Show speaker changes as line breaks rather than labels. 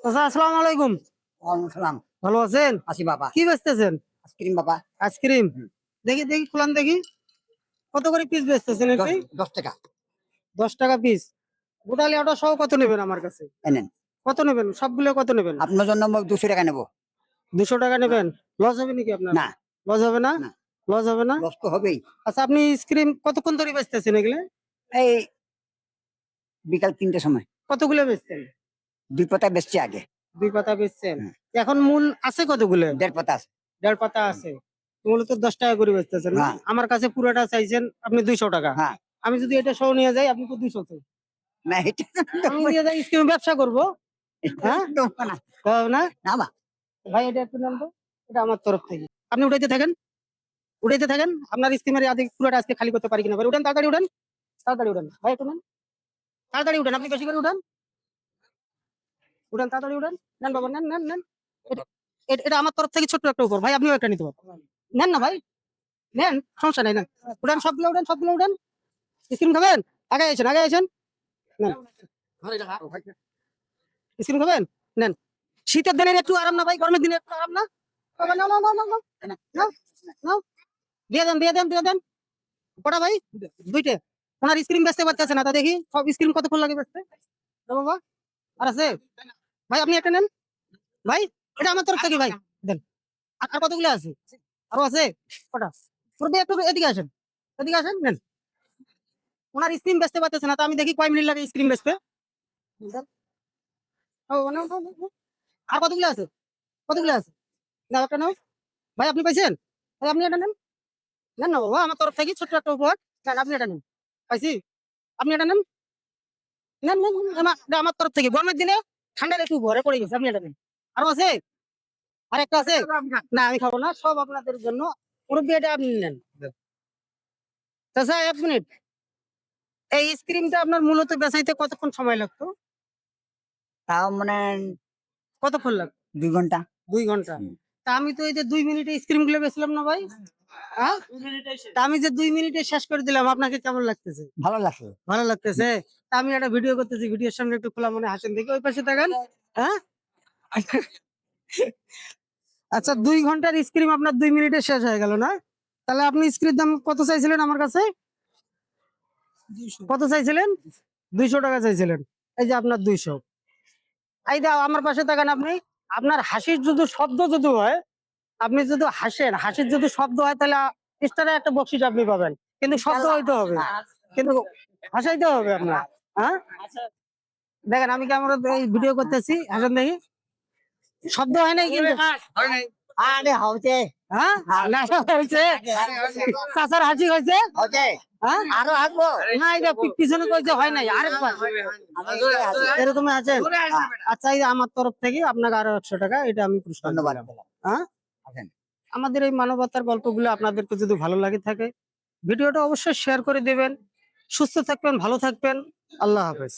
চাচা আসসালামু আলাইকুম।
ওয়ালাইকুম সালাম
ভালো আছেন?
আসি বাবা।
কি বেচতেছেন?
আইসক্রিম বাবা।
আইসক্রিম? দেখি দেখি খুলান দেখি। কত করে পিস বেচতেছেন এটি?
দশ টাকা।
দশ টাকা পিস গোটালি ওটা সহ কত নেবেন আমার কাছে?
এনেন
কত নেবেন? সবগুলো কত নেবেন?
আপনার জন্য দুশো টাকা নেব।
দুশো টাকা নেবেন? লস হবে নাকি আপনার?
না।
লস হবে না?
না।
লস হবে না?
দশ তো হবেই।
আচ্ছা আপনি আইসক্রিম কতক্ষণ ধরে বেচতেছেন এগুলো?
এই বিকাল তিনটের সময়।
কতগুলো বেচছেন?
দুই পাতা বেচছি আগে।
দুই পাতা বেচছেন এখন মূল আছে কতগুলো?
দেড় পাতা আছে।
দেড় পাতা আছে। মূলত দশ টাকা করে বেচতেছেন।
হ্যাঁ।
আমার কাছে পুরোটা চাইছেন আপনি দুইশো টাকা।
হ্যাঁ।
আমি যদি এটা সহ নিয়ে যাই আপনি তো দুইশো চাই।
না এটা
আমি নিয়ে যাই স্কিম ব্যবসা করব। হ্যাঁ?
না?
না
না।
ভাই এটা একটু তো এটা আমার তরফ থেকে। আপনি উঠাইতে থাকেন? উঠাইতে থাকেন? আপনার স্কিমের আদি পুরোটা আজকে খালি করতে পারি কিনা? ভাই উঠেন তাড়াতাড়ি উঠেন। তাড়াতাড়ি উঠেন। ভাই একটু নেন তাড়াতাড়ি উঠেন। আপনি বেশি করে উঠেন। উঠেন তাড়াতাড়ি উঠেন নেন বাবা নেন নেন নেন। এটা- আমার তরফ থেকে ছোট্ট একটা উপর ভাই আপনিও একটা নিতে পারেন নেন না ভাই। নেন সমস্যা নাই নেন। উঠেন সবগুলো উঠেন সবগুলো উঠেন স্ক্রিম খাবেন আগে আছেন আগে আছেন। নেন। স্ক্রিম খাবেন নেন। শীতের দিনের একটু আরাম না ভাই গরমের দিনে একটু আরাম না। দিয়ে দেন দিয়ে দেন দিয়ে দেন। কটা ভাই? দুইটে। ওনার স্ক্রিন বেচতে পারতেছে না তা দেখি। সব স্ক্রিন কতক্ষণ লাগে বেচতে দাও বাবা। আর আছে? ভাই আপনি একটা নেন ভাই এটা আমার তরফ থেকে ভাই দেন আর আর কতগুলো আছে আরও আছে কটা পুরো দিয়ে একটু এদিকে আসেন এদিকে আসেন নেন ওনার স্ক্রিন বেচতে পারতেছে না তা আমি দেখি কয় মিনিট লাগে স্ক্রিন বেচতে দেন। ও, নাও, নাও, নাও, নাও। আর কতগুলো আছে কতগুলো আছে নাও একটা নাও ভাই আপনি পাইছেন ভাই আপনি এটা নেন নেন না বাবা আমার তরফ থেকে ছোট্ট একটা উপহার নেন আপনি এটা নেন পাইছি আপনি এটা নেন নেন নেন নেন, আমার এটা আমার তরফ থেকে গরমের দিনে ঠান্ডার একটু ভরে পড়ে গেছে আপনি এটা নেন আরও আছে? আর একটা আছে না আমি খাব না সব আপনাদের জন্য। মুরব্বী এটা আপনি নেন। চাচা এক মিনিট। এই স্ক্রিমটা আপনার মূলত বেচাইতে কতক্ষণ সময় লাগতো?
তাও মানে
কতক্ষণ লাগতো?
দুই ঘণ্টা।
দুই
ঘণ্টা।
তা আমি তো এই যে দুই মিনিটে স্ক্রিমগুলো বেচলাম না ভাই। হ্যাঁ। আমি যে দুই মিনিটে শেষ করে দিলাম আপনাকে কেমন লাগতেছে?
ভালো লাগছে।
ভালো লাগতেছে? আমি একটা ভিডিও করতেছি ভিডিওর সামনে একটু খোলা মনে হাসেন দেখি ওই পাশে থাকেন। হ্যাঁ? আচ্ছা দুই ঘণ্টার স্ক্রিম আপনার দুই মিনিটে শেষ হয়ে গেল না? তাহলে আপনি স্ক্রিন দাম কত চাইছিলেন আমার কাছে? কত চাইছিলেন? দুইশো টাকা চাইছিলেন। এই যে আপনার দুইশো। এই দাও আমার পাশে থাকেন আপনি। আপনার হাসির যদি শব্দ যদি হয় আপনি যদি হাসেন হাসির যদি শব্দ হয় তাহলে এক্সট্রা একটা বকশিস আপনি পাবেন। কিন্তু শব্দ হইতে হবে। কিন্তু হাসাইতে হবে আপনার হ্যাঁ? দেখেন আমি ক্যামেরা এই ভিডিও করতেছি? হাসান দেখি। শব্দ হয় নাই কিন্তু
আরে হচ্ছে
হ্যাঁ? হয়েছে। চাচার হাসি হয়েছে?
হচ্ছে
হ্যাঁ?
আরও আসব
না এটা পিছনে কইছে হয় নাই? আরেকবার। এরকম আছেন আচ্ছা এই আমার তরফ থেকে আপনাকে আরও একশো টাকা এটা আমি পুরস্কার
ধন্যবাদ
হ্যাঁ?
আসেন।
আমাদের এই মানবতার গল্পগুলো আপনাদেরকে যদি ভালো লাগে থাকে, ভিডিওটা অবশ্যই শেয়ার করে দেবেন। সুস্থ থাকবেন, ভালো থাকবেন। আল্লাহ হাফেজ।